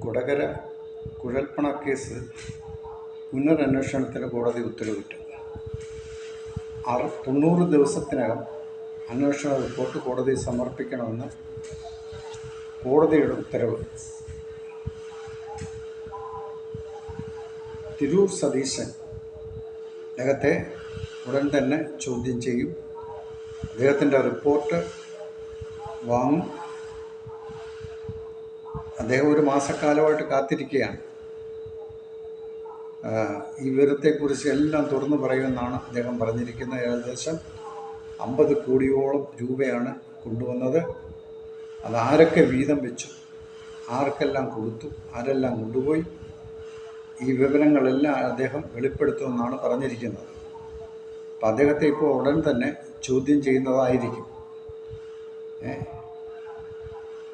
Kodakara കുഴൽപ്പണ case പുനരന്വേഷണത്തിന് കോടതി ഉത്തരവിട്ടു. അറ തൊണ്ണൂറ് ദിവസത്തിനകം അന്വേഷണ റിപ്പോർട്ട് കോടതി സമർപ്പിക്കണമെന്ന് കോടതിയുടെ ഉത്തരവ്. തിരൂർ സതീശൻ അദ്ദേഹത്തെ ഉടൻ തന്നെ ചോദ്യം ചെയ്യും. അദ്ദേഹത്തിന്റെ റിപ്പോർട്ട് വാങ്ങും. അദ്ദേഹം ഒരു മാസക്കാലമായിട്ട് കാത്തിരിക്കുകയാണ്. ഈ വിവരത്തെക്കുറിച്ച് എല്ലാം തുറന്നു പറയുമെന്നാണ് അദ്ദേഹം പറഞ്ഞിരിക്കുന്നത്. ഏകദേശം അമ്പത് കോടിയോളം രൂപയാണ് കൊണ്ടുവന്നത്. അത് ആരൊക്കെ വീതം വെച്ചു? ആർക്കെല്ലാം കൊടുത്തു? ആരെല്ലാം കൊണ്ടുപോയി? ഈ വിവരങ്ങളെല്ലാം അദ്ദേഹം വെളിപ്പെടുത്തുമെന്നാണ് പറഞ്ഞിരിക്കുന്നത്. അപ്പം അദ്ദേഹത്തെ ഇപ്പോൾ ഉടൻ തന്നെ ചോദ്യം ചെയ്യുന്നതായിരിക്കും.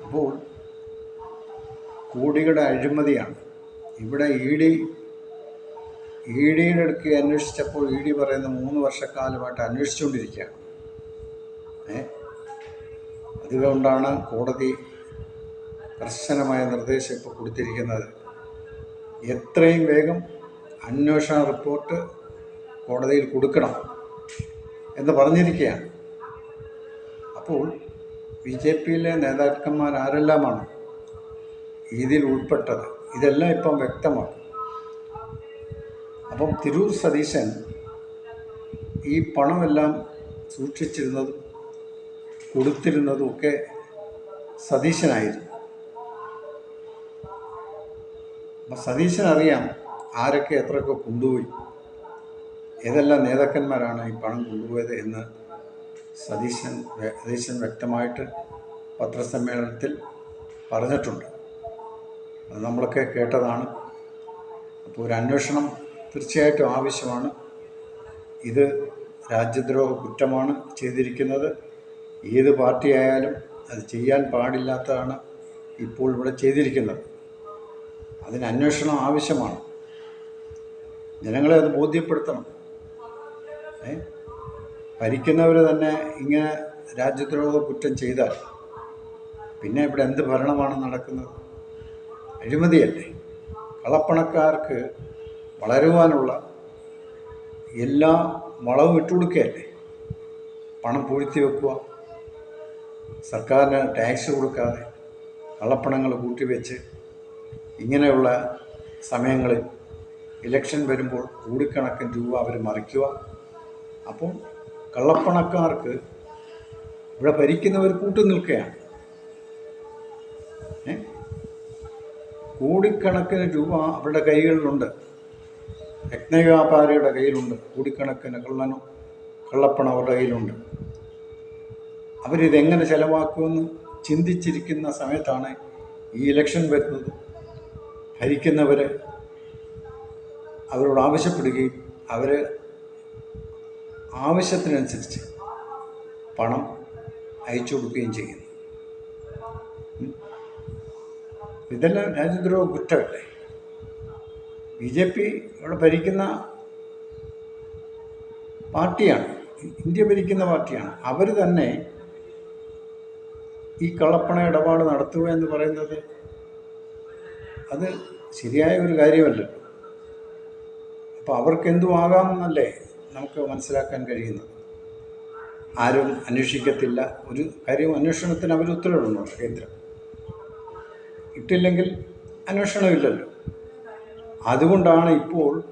അപ്പോൾ കോടികളുടെ അഴിമതിയാണ്. ഇവിടെ ഇ ഡി ഇ ഡിയുടെ അടുക്ക് അന്വേഷിച്ചപ്പോൾ ഇ ഡി പറയുന്ന മൂന്ന് വർഷക്കാലമായിട്ട് അന്വേഷിച്ചുകൊണ്ടിരിക്കുകയാണ്. ഏ? അതുകൊണ്ടാണ് കോടതി കർശനമായ നിർദ്ദേശം ഇപ്പോൾ കൊടുത്തിരിക്കുന്നത്. എത്രയും വേഗം അന്വേഷണ റിപ്പോർട്ട് കോടതിയിൽ കൊടുക്കണം എന്ന് പറഞ്ഞിരിക്കുകയാണ്. അപ്പോൾ ബി ജെ പിയിലെ നേതാക്കന്മാർ ഇതിൽ ഉൾപ്പെട്ടത് ഇതെല്ലാം ഇപ്പം വ്യക്തമാണ് അപ്പം തിരൂർ സതീശൻ ഈ പണമെല്ലാം സൂക്ഷിച്ചിരുന്നതും കൊടുത്തിരുന്നതും ഒക്കെ സതീശനായിരുന്നു. അപ്പം സതീശൻ അറിയാം ആരൊക്കെ എത്രയൊക്കെ കൊണ്ടുപോയി. ഏതെല്ലാം നേതാക്കന്മാരാണ് ഈ പണം കൊണ്ടുപോയത് എന്ന് സതീശൻ സതീശൻ വ്യക്തമായിട്ട് പത്രസമ്മേളനത്തിൽ പറഞ്ഞിട്ടുണ്ട്. അത് നമ്മളൊക്കെ കേട്ടതാണ്. അപ്പോൾ ഒരു അന്വേഷണം തീർച്ചയായിട്ടും ആവശ്യമാണ്. ഇത് രാജ്യദ്രോഹ കുറ്റമാണ് ചെയ്തിരിക്കുന്നത്. ഏത് പാർട്ടിയായാലും അത് ചെയ്യാൻ പാടില്ലാത്തതാണ് ഇപ്പോൾ ഇവിടെ ചെയ്തിരിക്കുന്നത്. അതിന് അന്വേഷണം ആവശ്യമാണ്. ജനങ്ങളെ അത് ബോധ്യപ്പെടുത്തണം. ഏ? ഭരിക്കുന്നവർ തന്നെ ഇങ്ങനെ രാജ്യദ്രോഹ കുറ്റം ചെയ്താൽ പിന്നെ ഇവിടെ എന്ത് ഭരണമാണ് നടക്കുന്നത്? അഴിമതിയല്ലേ? കളപ്പണക്കാർക്ക് വളരുവാനുള്ള എല്ലാ വളവും ഇട്ടുകൊടുക്കുകയല്ലേ പണം പൂഴ്ത്തി വെക്കുക സർക്കാരിന് ടാക്സ് കൊടുക്കാതെ കള്ളപ്പണങ്ങൾ കൂട്ടിവെച്ച് ഇങ്ങനെയുള്ള സമയങ്ങളിൽ ഇലക്ഷൻ വരുമ്പോൾ കോടിക്കണക്കിന് രൂപ അവർ മറിക്കുക. അപ്പം കള്ളപ്പണക്കാർക്ക് ഇവിടെ ഭരിക്കുന്നവർ കൂട്ടു കോടിക്കണക്കിന് രൂപ അവരുടെ കൈകളിലുണ്ട്. യജ്ഞവ്യാപാരിയുടെ കയ്യിലുണ്ട് കോടിക്കണക്കിന് കള്ളനും കള്ളപ്പണം അവരുടെ കയ്യിലുണ്ട് അവരിതെങ്ങനെ ചെലവാക്കുമെന്ന് ചിന്തിച്ചിരിക്കുന്ന സമയത്താണ് ഈ ഇലക്ഷൻ വരുന്നത്. ഭരിക്കുന്നവരെ അവരോട് ആവശ്യപ്പെടുകയും അവർ ആവശ്യത്തിനനുസരിച്ച് പണം അയച്ചു കൊടുക്കുകയും ചെയ്യുന്നു. ഇതെല്ലാം രാജ്യദ്രോഹ കുറ്റമല്ലേ? ബി ജെ പി ഇവിടെ ഭരിക്കുന്ന പാർട്ടിയാണ്. ഇന്ത്യ ഭരിക്കുന്ന പാർട്ടിയാണ്. അവർ തന്നെ ഈ കള്ളപ്പണ ഇടപാട് നടത്തുക എന്ന് പറയുന്നത് അത് ശരിയായ ഒരു കാര്യമല്ല. അപ്പോൾ അവർക്ക് എന്തുമാകാമെന്നല്ലേ നമുക്ക് മനസ്സിലാക്കാൻ കഴിയുന്നത്? ആരും അന്വേഷിക്കത്തില്ല. ഒരു കാര്യം അന്വേഷണത്തിന് അവർ ഉത്തരവിടുന്നുണ്ട് കേന്ദ്രം? ഇട്ടില്ലെങ്കിൽ അന്വേഷണമില്ലല്ലോ. അതുകൊണ്ടാണ് ഇപ്പോൾ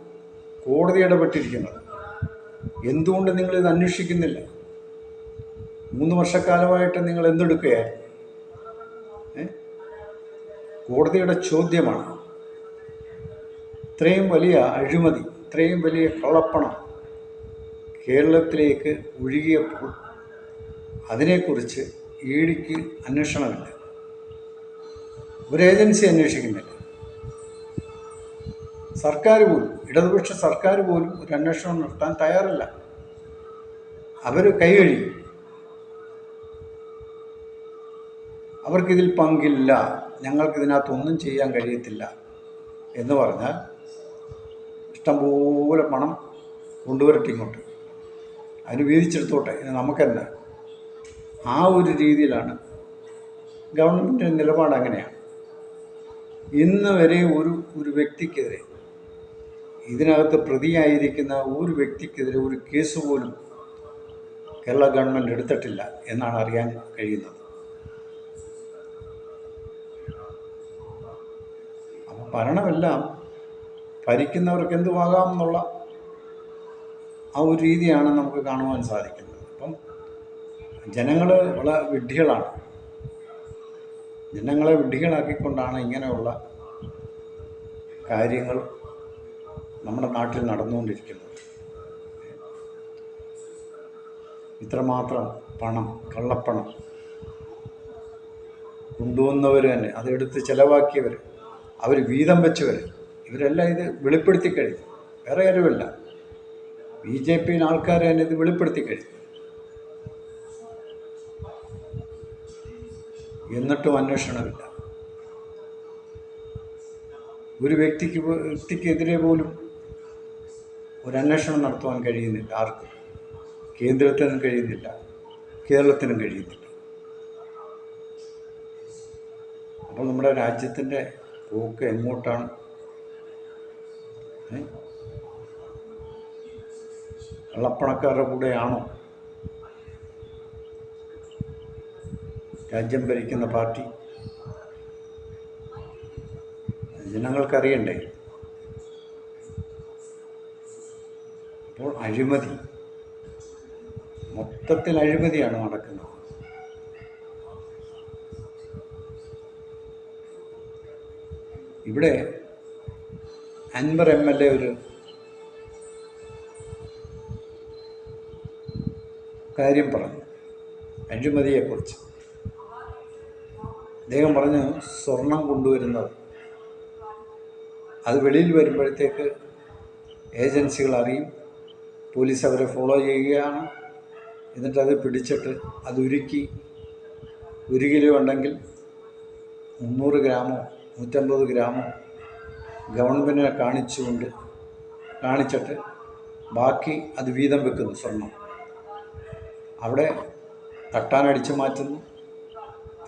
കോടതി ഇടപെട്ടിരിക്കുന്നത്. എന്തുകൊണ്ട് നിങ്ങളിത് അന്വേഷിക്കുന്നില്ല? മൂന്ന് വർഷക്കാലമായിട്ട് നിങ്ങൾ എന്തെടുക്കുകയായിരുന്നു? കോടതിയുടെ ചോദ്യമാണ്. ഇത്രയും വലിയ അഴിമതി ഇത്രയും വലിയ കള്ളപ്പണം കേരളത്തിലേക്ക് ഒഴുകിയപ്പോൾ അതിനെക്കുറിച്ച് ഇ ഡിക്ക് അന്വേഷണമില്ല. ഒരു ഏജൻസി അന്വേഷിക്കുന്നില്ല. സർക്കാർ പോലും ഇടതുപക്ഷ സർക്കാർ പോലും ഒരു അന്വേഷണം നടത്താൻ തയ്യാറല്ല. അവർ കൈകഴിയും അവർക്കിതിൽ പങ്കില്ല. ഞങ്ങൾക്കിതിനകത്തൊന്നും ചെയ്യാൻ കഴിയത്തില്ല എന്ന് പറഞ്ഞാൽ ഇഷ്ടംപോലെ പണം കൊണ്ടുവരട്ടെ ഇങ്ങോട്ട്. അതിന് വീതിച്ചെടുത്തോട്ടെ ഇത് നമുക്കെന്താ ആ ഒരു രീതിയിലാണ് ഗവൺമെന്റിന്റെ നിലപാട് അങ്ങനെയാണ്. ഇന്ന് വരെ ഒരു ഒരു വ്യക്തിക്കെതിരെ ഇതിനകത്ത് പ്രതിയായിരിക്കുന്ന ഒരു വ്യക്തിക്കെതിരെ ഒരു കേസ് പോലും കേരള ഗവൺമെന്റ് എടുത്തിട്ടില്ല എന്നാണ് അറിയാൻ കഴിയുന്നത്. അപ്പം ഭരണമെല്ലാം ഭരിക്കുന്നവർക്ക് എന്തുവാകാം എന്നുള്ള ആ ഒരു രീതിയാണ് നമുക്ക് കാണുവാൻ സാധിക്കുന്നത്. അപ്പം ജനങ്ങൾ വളരെ വിഡ്ഢികളാണ്. ജനങ്ങളെ വിഡ്ഢികളാക്കിക്കൊണ്ടാണ് ഇങ്ങനെയുള്ള കാര്യങ്ങൾ നമ്മുടെ നാട്ടിൽ നടന്നുകൊണ്ടിരിക്കുന്നത്. ഇത്രമാത്രം പണം കള്ളപ്പണം കൊണ്ടുവന്നവർ തന്നെ അതെടുത്ത് ചിലവാക്കിയവർ അവർ വീതം വെച്ചവർ ഇവരെല്ലാം ഇത് വെളിപ്പെടുത്തി കഴിഞ്ഞു. വേറെ ആരുമില്ല. ബി ജെ പിയിൽ ആൾക്കാർ തന്നെ ഇത് വെളിപ്പെടുത്തി കഴിഞ്ഞു. എന്നിട്ടും അന്വേഷണമില്ല. ഒരു വ്യക്തിക്ക് വ്യക്തിക്കെതിരെ പോലും ഒരു അന്വേഷണം നടത്തുവാൻ കഴിയുന്നില്ല ആർക്കും. കേന്ദ്രത്തിനും കഴിയുന്നില്ല. കേരളത്തിനും കഴിയുന്നില്ല. അപ്പോൾ നമ്മുടെ രാജ്യത്തിന്റെ പോക്ക് എങ്ങോട്ടാണ്? കള്ളപ്പണക്കാരുടെ കൂടെയാണോ? രാജ്യം ഭരിക്കുന്ന പാർട്ടി. ജനങ്ങൾക്കറിയണ്ടേ? അപ്പോൾ അഴിമതി. മൊത്തത്തിൽ അഴിമതിയാണ് നടക്കുന്നത്. ഇവിടെ അൻവർ എം എൽ എ ഒരു കാര്യം പറഞ്ഞു. അഴിമതിയെക്കുറിച്ച്. അദ്ദേഹം പറഞ്ഞു സ്വർണം കൊണ്ടുവരുന്നത്. അത് വെളിയിൽ വരുമ്പോഴത്തേക്ക് ഏജൻസികൾ അറിയും പോലീസ് അവരെ ഫോളോ ചെയ്യുകയാണ്. എന്നിട്ട് അത് പിടിച്ചിട്ട് അത് ഉരുക്കി ഒരു കിലോ ഉണ്ടെങ്കിൽ മുന്നൂറ് ഗ്രാമോ നൂറ്റമ്പത് ഗ്രാമോ ഗവൺമെന്റിനെ കാണിച്ചുകൊണ്ട് കാണിച്ചിട്ട് ബാക്കി അത് വീതം വെക്കുന്നു സ്വർണം. അവിടെ തട്ടാനടിച്ചു മാറ്റുന്നു.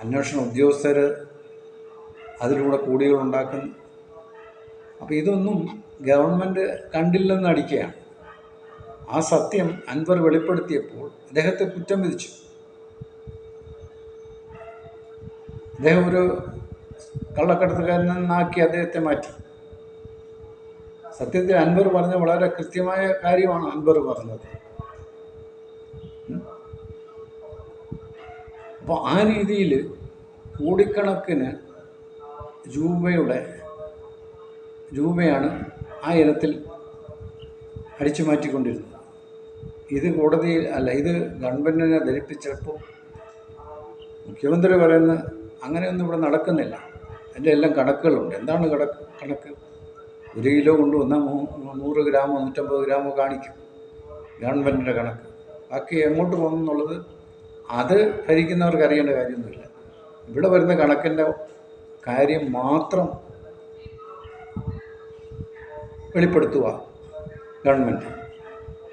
അന്വേഷണ ഉദ്യോഗസ്ഥർ അതിലൂടെ കൂടികളുണ്ടാക്കുന്നു. അപ്പോൾ ഇതൊന്നും ഗവൺമെന്റ് കണ്ടില്ലെന്ന് അടിക്കുകയാണ് ആ സത്യം അൻവർ വെളിപ്പെടുത്തിയപ്പോൾ അദ്ദേഹത്തെ കുറ്റം വിധിച്ചു. അദ്ദേഹം ഒരു കള്ളക്കടത്തുകാരനാക്കി അദ്ദേഹത്തെ മാറ്റി. സത്യത്തിൽ അൻവർ പറഞ്ഞ വളരെ കൃത്യമായ കാര്യമാണ് അൻവർ പറഞ്ഞത്. അപ്പോൾ ആ രീതിയിൽ കോടിക്കണക്കിന് രൂപയുടെ രൂപയാണ് ആ ഇനത്തിൽ അടിച്ചു മാറ്റിക്കൊണ്ടിരുന്നത്. ഇത് കോടതിയിൽ അല്ല ഇത് ഗവൺമെന്റിനെ ധരിപ്പിച്ചപ്പോൾ മുഖ്യമന്ത്രി പറയുന്ന അങ്ങനെയൊന്നും ഇവിടെ നടക്കുന്നില്ല. അതിന്റെ എല്ലാം കണക്കുകളുണ്ട്. എന്താണ് കണക്ക്? കണക്ക്? ഒരു കിലോ കൊണ്ടുവന്നാൽ നൂറ് ഗ്രാമോ നൂറ്റമ്പത് ഗ്രാമോ കാണിക്കും ഗവൺമെന്റിന്റെ കണക്ക്. ബാക്കി എങ്ങോട്ട് പോകുന്നുള്ളത് അത് ഭരിക്കുന്നവർക്ക് അറിയേണ്ട കാര്യമൊന്നുമില്ല. ഇവിടെ വരുന്ന കണക്കിന്റെ കാര്യം മാത്രം വെളിപ്പെടുത്തുക ഗവൺമെന്റ്.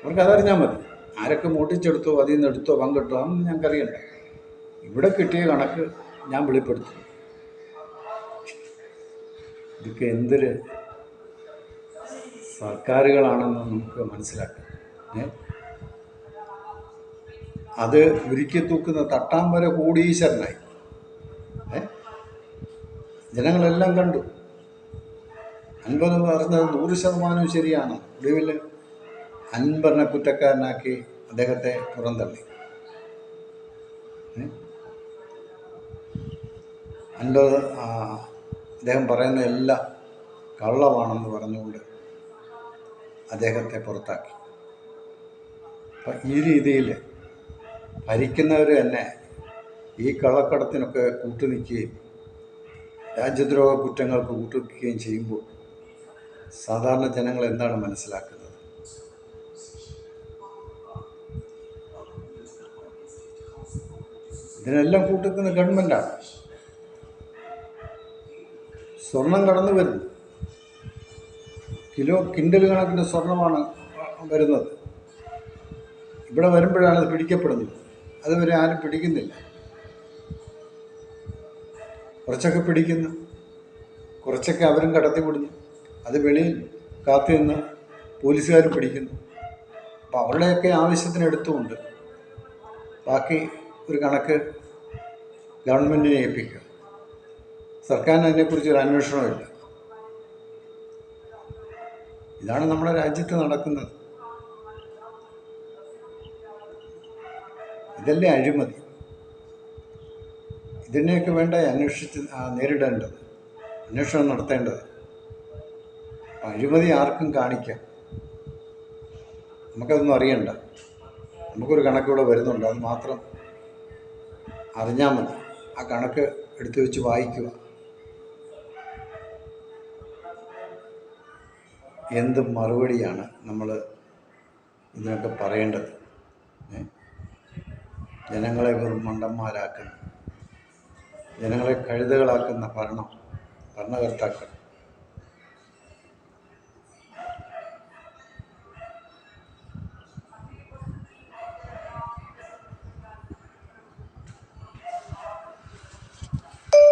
അവർക്ക് അതറിഞ്ഞാൽ മതി. ആരൊക്കെ മോട്ടിച്ചെടുത്തോ അതിൽ നിന്ന് എടുത്തോ പങ്കിട്ടോ അതൊന്നും ഞങ്ങൾക്കറിയണ്ട ഇവിടെ കിട്ടിയ കണക്ക് ഞാൻ വെളിപ്പെടുത്തും. ഇതൊക്കെ എന്തൊരു സർക്കാരുകളാണെന്ന് നമുക്ക് മനസ്സിലാക്കാം. ഏ? അത് ഉരുക്കി തൂക്കുന്ന തട്ടാമ്പര കോടീശ്വരനായി? ജനങ്ങളെല്ലാം കണ്ടു. അൻപത് പറഞ്ഞത് നൂറ് ശതമാനം ശരിയാണ്. ഒടുവിൽ അൻപറിനെ കുറ്റക്കാരനാക്കി അദ്ദേഹത്തെ പുറന്തള്ളി? അൻപത് അദ്ദേഹം പറയുന്ന എല്ലാം കള്ളമാണെന്ന് പറഞ്ഞുകൊണ്ട് അദ്ദേഹത്തെ പുറത്താക്കി. അപ്പം ഈ രീതിയിൽ ഭരിക്കുന്നവർ തന്നെ ഈ കള്ളക്കടത്തിനൊക്കെ കൂട്ടുനിൽക്കുകയും രാജ്യദ്രോഹ കുറ്റങ്ങൾക്ക് കൂട്ടുനിൽക്കുകയും ചെയ്യുമ്പോൾ സാധാരണ ജനങ്ങൾ എന്താണ് മനസ്സിലാക്കുന്നത്? ഇതിനെല്ലാം കൂട്ടുനിൽക്കുന്ന ഗവൺമെന്റാണ് സ്വർണം കടന്നു വരുന്നു. കിലോ കിൻഡൽ കണക്കിന് സ്വർണമാണ് വരുന്നത്. ഇവിടെ വരുമ്പോഴാണ് അത് പിടിക്കപ്പെടുന്നത്. അതുവരെ ആരും പിടിക്കുന്നില്ല. കുറച്ചൊക്കെ പിടിക്കുന്നു. കുറച്ചൊക്കെ അവരും കടത്തിവിടുന്നു അത് വെളിയിൽ കാത്തു നിന്ന് പോലീസുകാർ പിടിക്കുന്നു. അപ്പോൾ അവരുടെയൊക്കെ ആവശ്യത്തിന് എടുത്തുകൊണ്ട് ബാക്കി ഒരു കണക്ക് ഗവൺമെന്റിനെ ഏൽപ്പിക്കുക. സർക്കാരിന് അതിനെക്കുറിച്ച് ഒരു അന്വേഷണമില്ല ഇതാണ് നമ്മുടെ രാജ്യത്ത് നടക്കുന്നത്. ഇതല്ലേ അഴിമതി? ഇതിനെയൊക്കെ വേണ്ട അന്വേഷിച്ച് നേരിടേണ്ടത്. അന്വേഷണം നടത്തേണ്ടത്. അഴിമതി ആർക്കും കാണിക്കാം. നമുക്കതൊന്നും അറിയണ്ട. നമുക്കൊരു കണക്കിവിടെ വരുന്നുണ്ട്. അത് മാത്രം അറിഞ്ഞാൽ മതി. ആ കണക്ക് എടുത്തു വെച്ച് വായിക്കുക. എന്ത് മറുപടിയാണ് നമ്മൾ ഇതിനൊക്കെ പറയേണ്ടത്? ജനങ്ങളെ വെറും മണ്ടന്മാരാക്കുന്ന. ജനങ്ങളെ കഴുതകളാക്കുന്ന ഭരണം ഭരണകർത്താക്കൾ.